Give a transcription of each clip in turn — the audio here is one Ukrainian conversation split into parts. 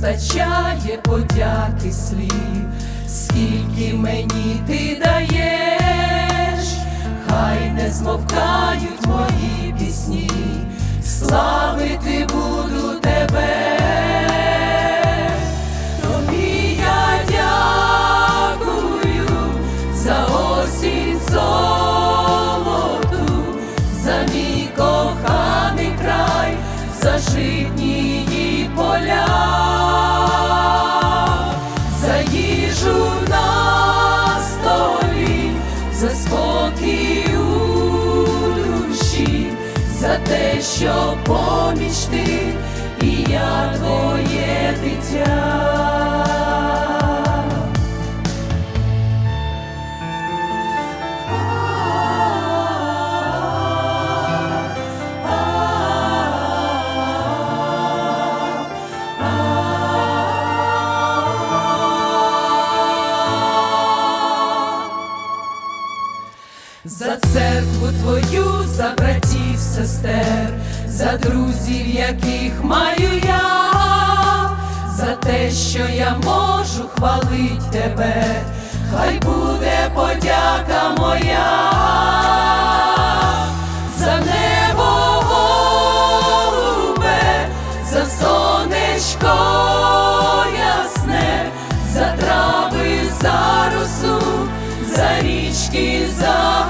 вистачає подяки слів, скільки мені ти даєш, хай не змовкають мої пісні, славити буду тебе. За мій коханий край, за житні поля, спокій у душі, за те, що поміч ти, церкву твою, за братів, сестер, за друзів, яких маю я, за те, що я можу хвалить тебе, хай буде подяка моя, за небо голубе, за сонечко річки, за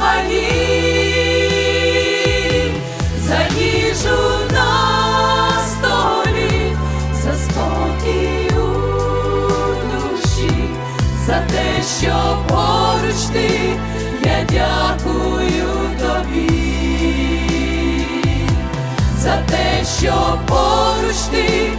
за їжу на столі, за спокій душі, за те, що поруч ти, я дякую тобі, за те, що поруч ти,